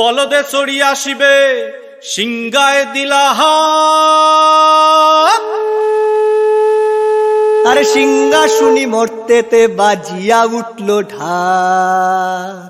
বলদে চড়িয়া আসিবে সিংগায় দিলাহা আরে সিংহাসুনি মরতেতে বাজিয়া উঠল ঢাক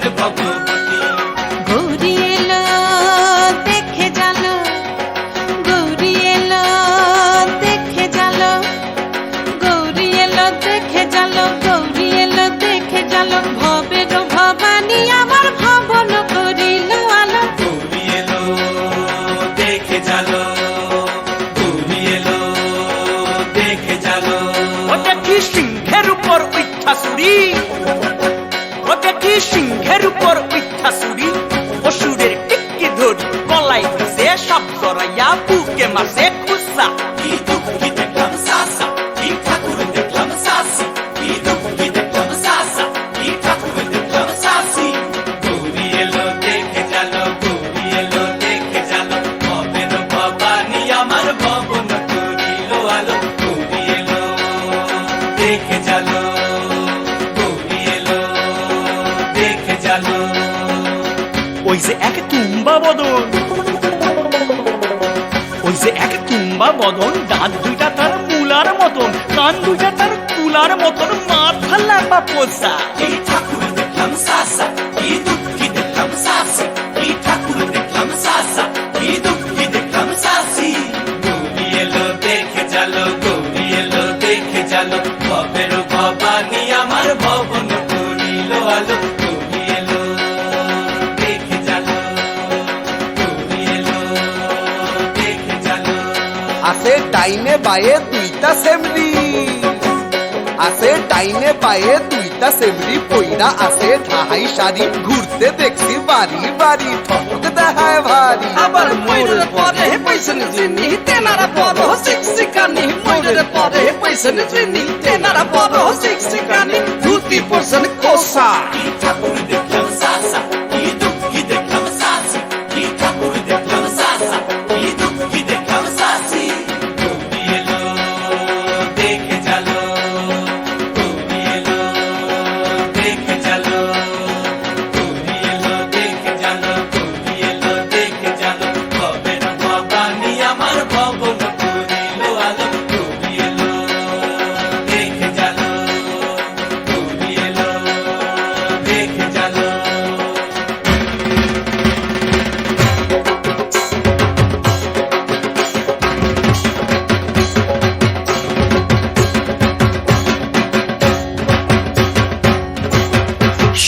আসেন গৌরী এলো দেখে জানো। গৌরী এলো দেখে জানো। গৌরী এলো দেখে জানো। গৌরী এলো দেখে জানো। ভবের ভবানী আমার ভবন করিল আলো। গৌরী এলো দেখে জালো গৌরী এলো দেখে জালো ওটা কি সিংহের উপর কি সিংহের উপর উচ্ছাসুরি অসুরের টিক্কি ধরি গলায় সে সব জড়াইয়া বুকে মাসে খুসা যে এক তুম্বা বদন। ওই যে এক তুম্বা বদন দাঁত দুইটা তার মূলার মতন কান দুইটা তার তুলার মতন, মাথা লাপা পোষা। কি ঠাকুর দেখলাম সাসা, কি দুঃখী দেখলাম সাসি। কি ঠাকুর দেখলাম সাসা, কি দুঃখী দেখলাম সাসি। গৌরী এলো, দেখে জালো, গৌরী এলো, দেখে জালো। ভবের ভবানী আমার ভবন করিল আলো। আছে ডাইনে বায়ে দুইটা সেমরি। আছে ডাইনে বায়ে দুইটা সেমরি পইরা আছে ঢাহাই শাড়ি। ঘুরতে দেখছি বাড়ি বাড়ি ঠক দেখায় ভারী। আবার ময়ূরের পরে পয়সা যিনি তেনারা বড় শিক্ষিকানি ময়ূরের পরে পয়সা যিনি তেনারা বড় শিক্ষিকানি ধুতি পরছেন কোসা ঠাকুর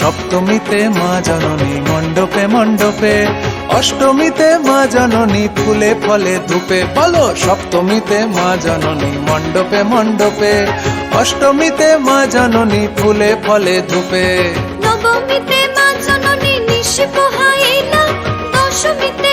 সপ্তমীতে মা জননী, মণ্ডপে মণ্ডপে। অষ্টমীতে মা জননী, ফুলে ফলে ধূপে। বলো, সপ্তমীতে মা জননী, মণ্ডপে মণ্ডপে। অষ্টমীতে মা জননী, ফুলে ফলে ধূপে। নবমীতে মা জননী নিশি দশমীতে